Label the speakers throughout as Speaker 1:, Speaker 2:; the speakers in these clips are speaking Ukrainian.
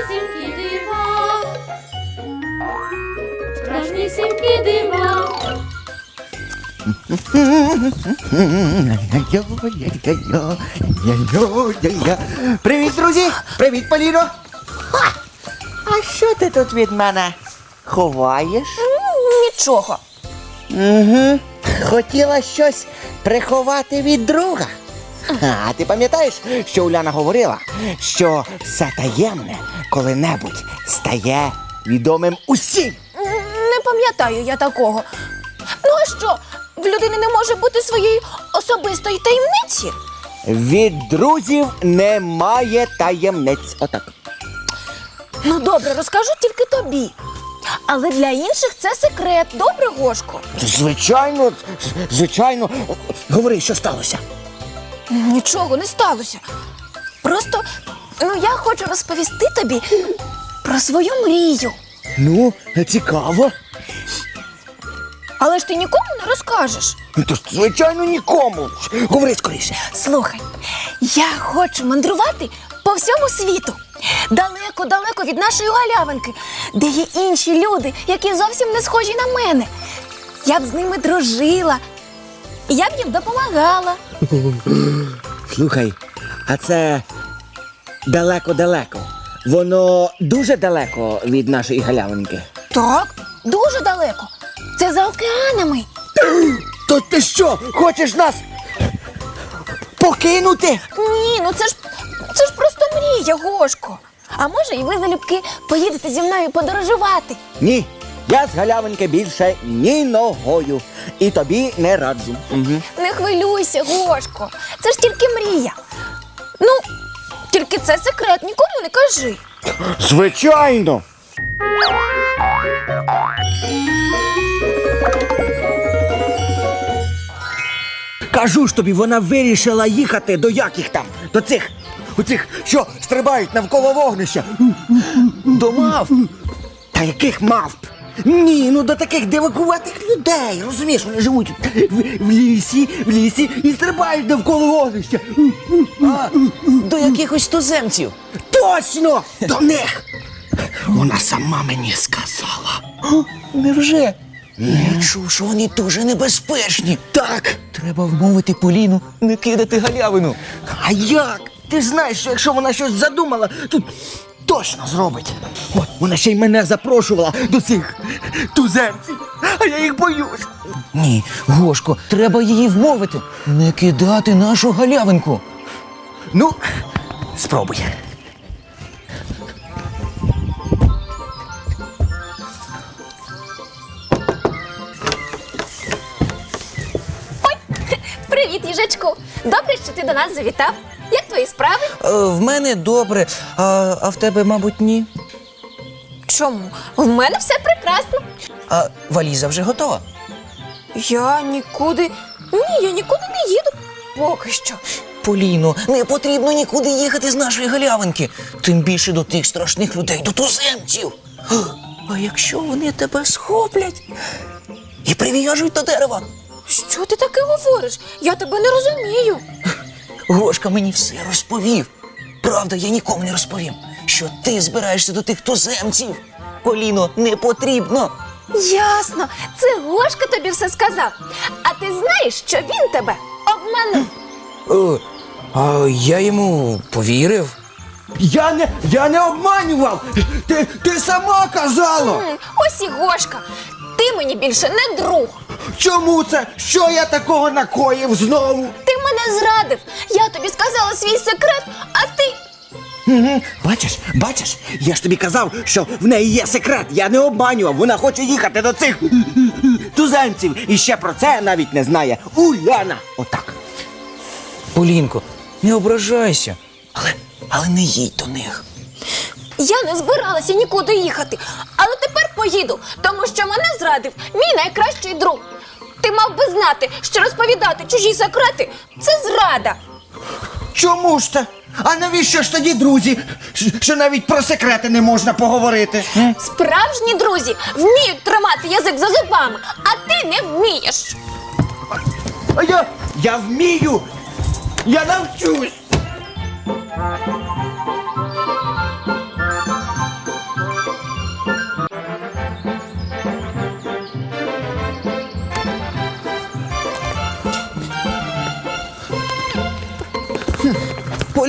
Speaker 1: страшнісінькі дива. Страшнісінькі дива.
Speaker 2: Привіт, друзі! Привіт, Поліно! Ха! А що ти тут від мене ховаєш?
Speaker 3: Нічого.
Speaker 2: Угу. Хотіла щось приховати від друга. А ти пам'ятаєш, що Уляна говорила, що все таємне коли-небудь стає відомим усім.
Speaker 3: Не пам'ятаю я такого. Ну а що? В людини не може бути своєї особистої таємниці.
Speaker 2: Від друзів немає таємниць. Отак.
Speaker 3: Ну добре, розкажу тільки тобі. Але для інших це секрет. Добре, Гошко?
Speaker 2: Звичайно, звичайно. Говори, що сталося.
Speaker 3: Нічого не сталося. Просто ну я хочу розповісти тобі про свою мрію.
Speaker 2: Ну, цікаво.
Speaker 3: Але ж ти нікому не розкажеш.
Speaker 2: Ну, то ж, звичайно, нікому. Говори скоріше.
Speaker 3: Слухай, я хочу мандрувати по всьому світу. Далеко-далеко від нашої галявинки, де є інші люди, які зовсім не схожі на мене. Я б з ними дружила, я б їм допомагала.
Speaker 2: Слухай, а це далеко-далеко. Воно дуже далеко від нашої галявинки.
Speaker 3: Так, дуже далеко. Це за океанами.
Speaker 2: То ти що, хочеш нас покинути?
Speaker 3: Ні, ну це ж це ж просто мрія, Гошко. А може, і ви залюбки поїдете зі мною подорожувати?
Speaker 2: Ні, я з галявинки більше ні ногою. І тобі не раджу. Угу.
Speaker 3: Не хвилюйся, Гошко. Це ж тільки мрія. Ну, тільки це секрет, нікому не кажи.
Speaker 2: Звичайно. Кажу ж тобі, вона вирішила їхати до яких там? До цих, у цих, що стрибають навколо вогнища. До мавп. Та яких мавп? Ні, ну до таких дивакуватих людей. Розумієш, вони живуть в, в лісі, в лісі і стрибають навколо вогнища.
Speaker 4: А, до якихось туземців.
Speaker 2: Точно! До них! Вона сама мені сказала.
Speaker 4: Невже? Я чув, що вони дуже небезпечні.
Speaker 2: Так.
Speaker 4: Треба вмовити Поліну не кидати галявину.
Speaker 2: А як? Ти ж знаєш, що якщо вона щось задумала, то точно зробить. От вона ще й мене запрошувала до цих туземців, а я їх боюсь.
Speaker 4: Ні, Гошко, треба її вмовити. Не кидати нашу галявинку.
Speaker 2: Ну, спробуй.
Speaker 3: Привіт, їжачку. Добре, що ти до нас завітав. Твої справи?
Speaker 4: Е, в мене добре, а, а в тебе, мабуть, ні.
Speaker 3: Чому? В мене все прекрасно.
Speaker 4: А валіза вже готова.
Speaker 3: Я нікуди. Ні, я нікуди не їду. Поки що.
Speaker 4: Поліно, не потрібно нікуди їхати з нашої галявинки. Тим більше до тих страшних людей, до туземців. А якщо вони тебе схоплять і прив'яжуть до дерева?
Speaker 3: Що ти таке говориш? Я тебе не розумію.
Speaker 4: Гошка мені все розповів. Правда, я нікому не розповім, що ти збираєшся до тих туземців. Поліно, не потрібно.
Speaker 3: Ясно, це Гошка тобі все сказав. А ти знаєш, що він тебе обманув.
Speaker 4: О, а я йому повірив.
Speaker 2: Я не, я не обманював! Ти, ти сама казала!
Speaker 3: М, Ось і Гошка. Ти мені більше не друг.
Speaker 2: Чому це? Що я такого накоїв знову?
Speaker 3: Ти мене зрадив. Я тобі сказала свій секрет, а ти.
Speaker 2: Угу. Бачиш, бачиш, я ж тобі казав, що в неї є секрет. Я не обманював. Вона хоче їхати до цих туземців. І ще про це навіть не знає Уляна. Отак.
Speaker 4: Полінко, не ображайся. Але, але не їдь до них.
Speaker 3: Я не збиралася нікуди їхати, але тепер поїду, тому що мене зрадив мій найкращий друг. Ти мав би знати, що розповідати чужі секрети це зрада.
Speaker 2: Чому ж це? А навіщо ж тоді друзі? Що навіть про секрети не можна поговорити?
Speaker 3: Справжні друзі вміють тримати язик за зубами, а ти не вмієш.
Speaker 2: А я. Я вмію! Я навчусь!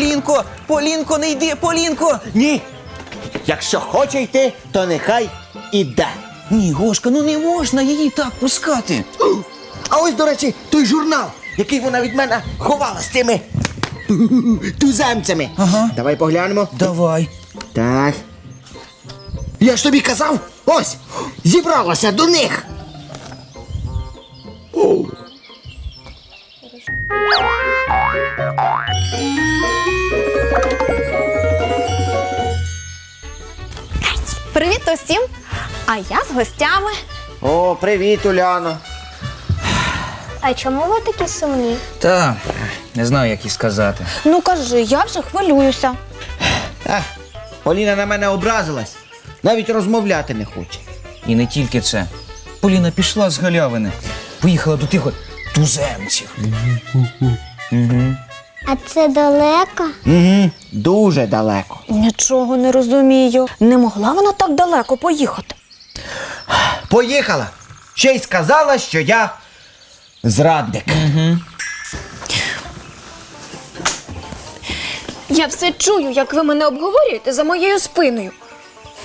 Speaker 4: Полінко, Полінко, не йди, Полінко!
Speaker 2: Ні. Якщо хоче йти, то нехай іде.
Speaker 4: Ні, Гошка, ну не можна її так пускати.
Speaker 2: А ось, до речі, той журнал, який вона від мене ховала з цими туземцями.
Speaker 4: Ага.
Speaker 2: Давай поглянемо.
Speaker 4: Давай.
Speaker 2: Так. Я ж тобі казав, ось, зібралася до них.
Speaker 3: Привіт усім! А я з гостями.
Speaker 2: О, привіт, Уляно.
Speaker 1: А чому ви такі сумні?
Speaker 4: Та, не знаю, як і сказати.
Speaker 3: Ну кажи, я вже хвилююся.
Speaker 2: А, Поліна на мене образилась. Навіть розмовляти не хоче.
Speaker 4: І не тільки це. Поліна пішла з галявини, поїхала до тих от туземців.
Speaker 1: А це далеко?
Speaker 2: Угу, дуже далеко.
Speaker 3: Нічого не розумію. Не могла вона так далеко поїхати.
Speaker 2: Поїхала. Ще й сказала, що я зрадник.
Speaker 3: Я все чую, як ви мене обговорюєте за моєю спиною.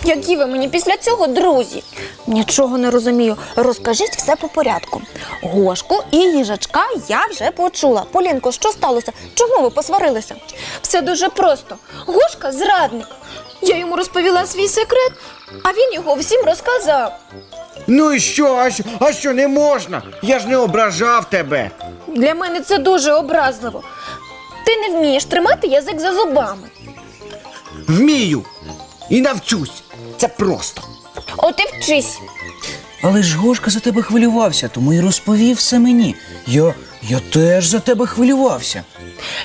Speaker 3: Які ви мені після цього друзі? Нічого не розумію. Розкажіть все по порядку. Гошку і їжачка я вже почула. Полінко, що сталося? Чому ви посварилися? Все дуже просто. Гошка зрадник. Я йому розповіла свій секрет, а він його всім розказав.
Speaker 2: Ну і що? А що, а що не можна? Я ж не ображав тебе.
Speaker 3: Для мене це дуже образливо. Ти не вмієш тримати язик за зубами.
Speaker 2: Вмію. І навчусь. Це просто.
Speaker 3: От і вчись.
Speaker 4: Але ж Гошка за тебе хвилювався, тому і розповів все мені. Я, я теж за тебе хвилювався.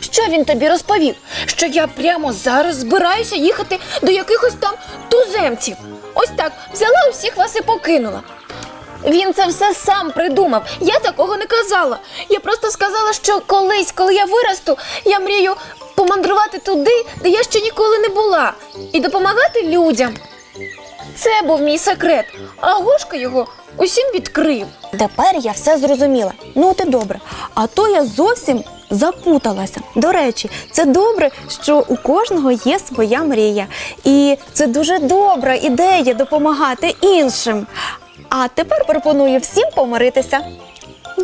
Speaker 3: Що він тобі розповів? Що я прямо зараз збираюся їхати до якихось там туземців. Ось так взяла усіх вас і покинула. Він це все сам придумав. Я такого не казала. Я просто сказала, що колись, коли я виросту, я мрію помандрувати туди, де я ще ніколи не була, і допомагати людям. Це був мій секрет, а Гошка його усім відкрив. Тепер я все зрозуміла. Ну, ти добре. А то я зовсім запуталася. До речі, це добре, що у кожного є своя мрія. І це дуже добра ідея допомагати іншим. А тепер пропоную всім помиритися.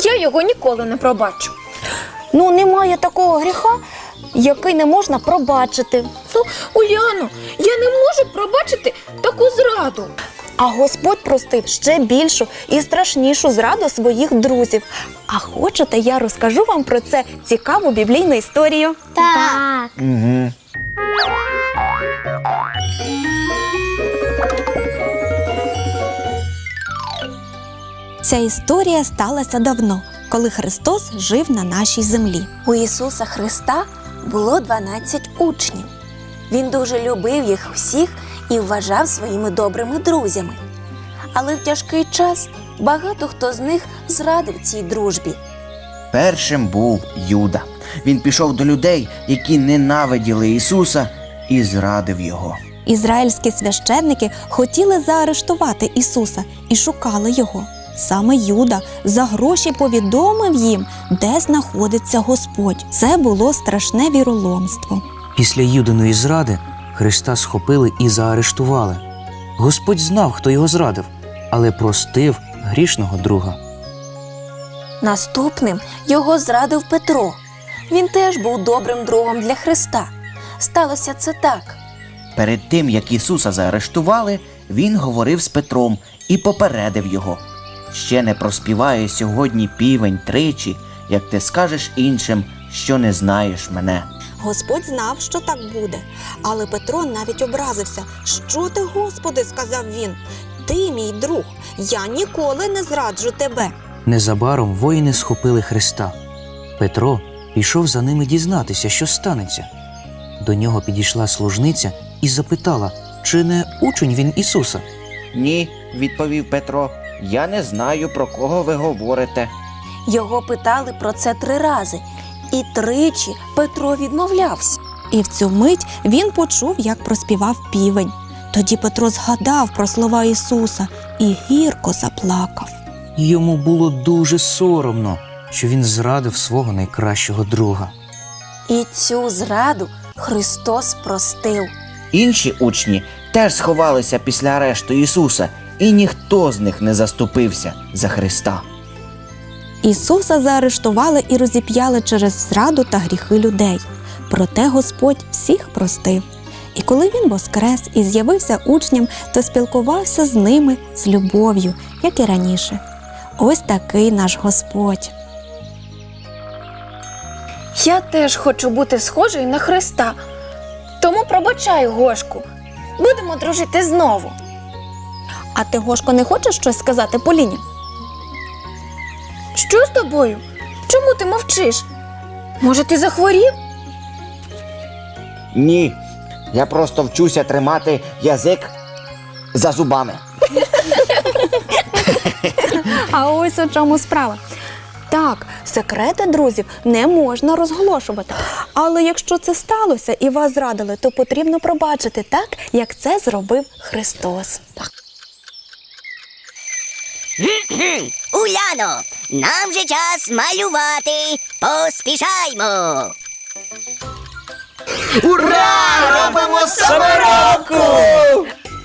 Speaker 3: Я його ніколи не пробачу. Ну, немає такого гріха, який не можна пробачити. Ну, Уляно, я не можу пробачити таку зраду. А Господь простив ще більшу і страшнішу зраду своїх друзів. А хочете, я розкажу вам про це цікаву біблійну історію?
Speaker 1: Так.
Speaker 2: Угу.
Speaker 3: Ця історія сталася давно, коли Христос жив на нашій землі. У Ісуса Христа було 12 учнів. Він дуже любив їх всіх і вважав своїми добрими друзями. Але в тяжкий час багато хто з них зрадив цій дружбі.
Speaker 2: Першим був Юда. Він пішов до людей, які ненавиділи Ісуса, і зрадив його.
Speaker 3: Ізраїльські священники хотіли заарештувати Ісуса і шукали його. Саме Юда за гроші повідомив їм, де знаходиться Господь. Це було страшне віроломство.
Speaker 5: Після Юдиної зради Христа схопили і заарештували. Господь знав, хто його зрадив, але простив грішного друга.
Speaker 3: Наступним його зрадив Петро. Він теж був добрим другом для Христа. Сталося це так.
Speaker 2: Перед тим, як Ісуса заарештували, він говорив з Петром і попередив його. Ще не проспіває сьогодні півень тричі, як ти скажеш іншим, що не знаєш мене.
Speaker 6: Господь знав, що так буде. Але Петро навіть образився. Що ти, Господи, сказав він. Ти, мій друг, я ніколи не зраджу тебе.
Speaker 5: Незабаром воїни схопили Христа. Петро пішов за ними дізнатися, що станеться. До нього підійшла служниця і запитала, чи не учень він Ісуса.
Speaker 2: Ні, відповів Петро. Я не знаю, про кого ви говорите.
Speaker 3: Його питали про це три рази, і тричі Петро відмовлявся.
Speaker 6: І в цю мить він почув, як проспівав півень. Тоді Петро згадав про слова Ісуса і гірко заплакав.
Speaker 5: Йому було дуже соромно, що він зрадив свого найкращого друга.
Speaker 3: І цю зраду Христос простив.
Speaker 2: Інші учні теж сховалися після арешту Ісуса, і ніхто з них не заступився за Христа.
Speaker 6: Ісуса заарештували і розіп'яли через зраду та гріхи людей. Проте Господь всіх простив. І коли він воскрес і з'явився учням, то спілкувався з ними з любов'ю, як і раніше. Ось такий наш Господь.
Speaker 1: Я теж хочу бути схожою на Христа. Тому пробачаю Гошку. Будемо дружити знову.
Speaker 6: А ти, Гошко, не хочеш щось сказати Поліні?
Speaker 1: Що з тобою? Чому ти мовчиш? Може, ти захворів?
Speaker 2: Ні, я просто вчуся тримати язик за зубами.
Speaker 6: А ось у чому справа. Так, секрети друзів не можна розголошувати. Але якщо це сталося і вас зрадили, то потрібно пробачити так, як це зробив Христос.
Speaker 7: Уляно, нам же час малювати. Поспішаймо.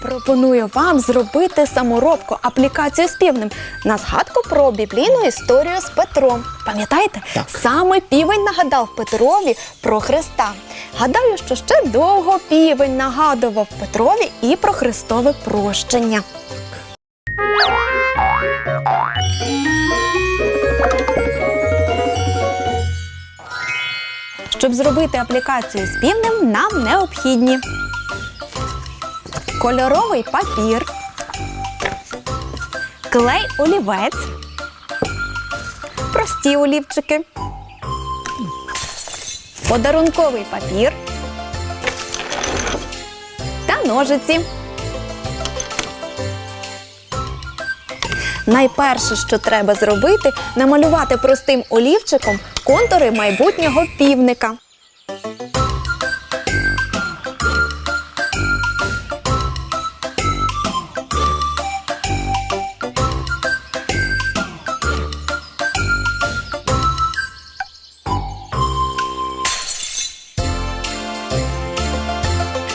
Speaker 6: Пропоную вам зробити саморобку аплікацію з півнем на згадку про біблійну історію з Петром. Пам'ятаєте? Саме півень нагадав Петрові про Христа. Гадаю, що ще довго півень нагадував Петрові і про Христове прощення. Щоб зробити аплікацію з півнем, нам необхідні кольоровий папір, клей олівець, прості олівчики, подарунковий папір та ножиці. Найперше, що треба зробити, намалювати простим олівчиком контури майбутнього півника.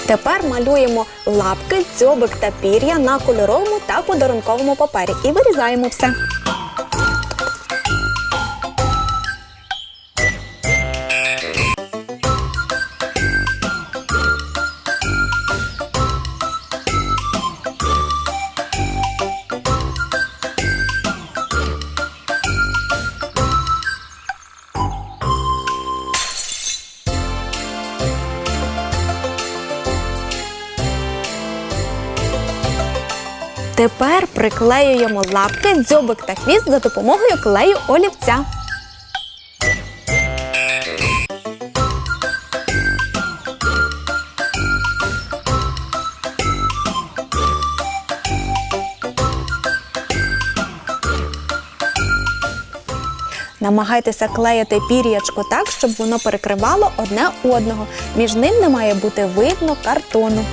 Speaker 6: Тепер малюємо лапки, дзьобик та пір'я на кольоровому та подарунковому папері і вирізаємо все. Тепер приклеюємо лапки, дзьобик та хвіст за допомогою клею олівця. Намагайтеся клеїти пір'ячко так, щоб воно перекривало одне одного. Між ним не має бути видно картону.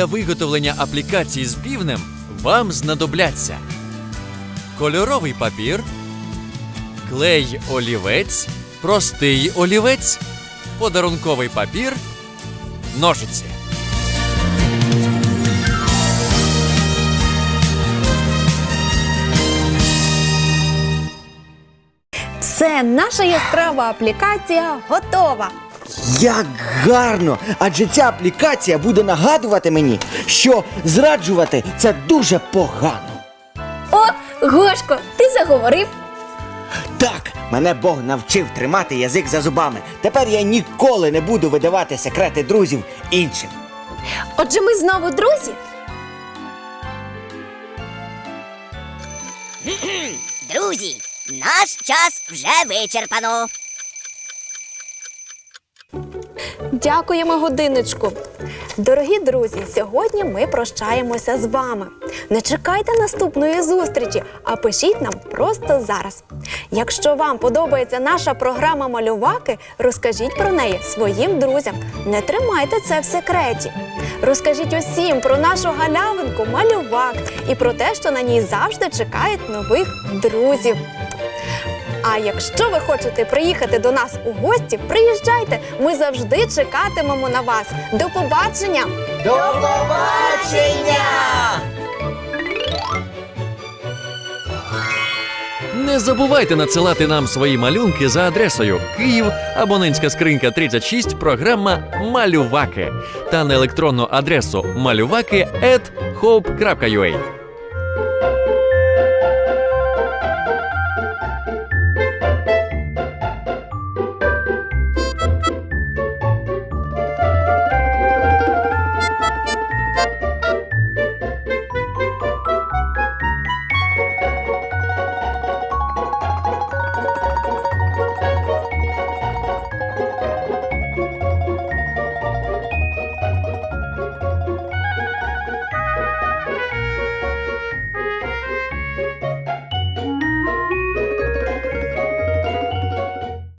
Speaker 8: Для виготовлення аплікації з півнем вам знадобляться кольоровий папір, клей олівець, простий олівець, подарунковий папір, ножиці.
Speaker 6: Все, наша яскрава аплікація готова.
Speaker 2: Як гарно! Адже ця аплікація буде нагадувати мені, що зраджувати це дуже погано.
Speaker 1: О, Гошко, ти заговорив.
Speaker 2: Так, мене Бог навчив тримати язик за зубами. Тепер я ніколи не буду видавати секрети друзів іншим.
Speaker 1: Отже, ми знову друзі.
Speaker 7: Друзі, наш час вже вичерпано.
Speaker 6: Дякуємо годиночку. Дорогі друзі, сьогодні ми прощаємося з вами. Не чекайте наступної зустрічі, а пишіть нам просто зараз. Якщо вам подобається наша програма Малюваки, розкажіть про неї своїм друзям. Не тримайте це в секреті. Розкажіть усім про нашу галявинку малювак і про те, що на ній завжди чекають нових друзів. А якщо ви хочете приїхати до нас у гості, приїжджайте. Ми завжди чекатимемо на вас. До побачення!
Speaker 2: До побачення!
Speaker 8: Не забувайте надсилати нам свої малюнки за адресою Київ, абонентська скринька 36, програма Малюваки та на електронну адресу малюваки.hope.ua.